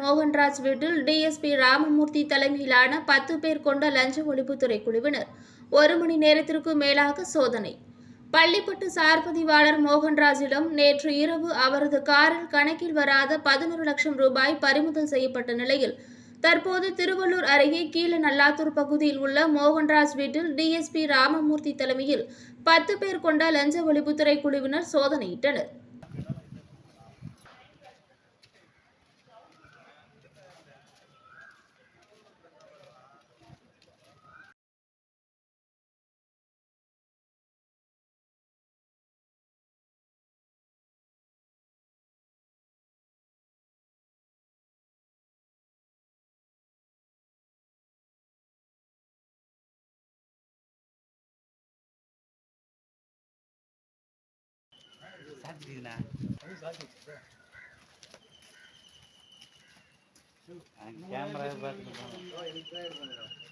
மோகன்ராஜ் வீட்டில் டிஎஸ்பி ராமமூர்த்தி தலைமையிலான பத்து பேர் கொண்ட லஞ்ச ஒழிப்புத்துறை குழுவினர் ஒரு மணி நேரத்திற்கு மேலாக சோதனை. பள்ளிப்பட்டு சார்பதிவாளர் மோகன்ராஜிடம் நேற்று இரவு அவரது காரில் கணக்கில் வராத பதினொரு லட்சம் ரூபாய் பறிமுதல் செய்யப்பட்ட நிலையில் தற்போது திருவள்ளூர் அருகே கீழ நல்லாத்தூர் பகுதியில் உள்ள மோகன்ராஜ் வீட்டில் டிஎஸ்பி ராமமூர்த்தி தலைமையில் பத்து பேர் கொண்ட லஞ்ச ஒழிப்புத்துறை குழுவினர் சோதனையிட்டனர். சாப்பிட்டீங்களா கேமரா பார்த்துட்டு.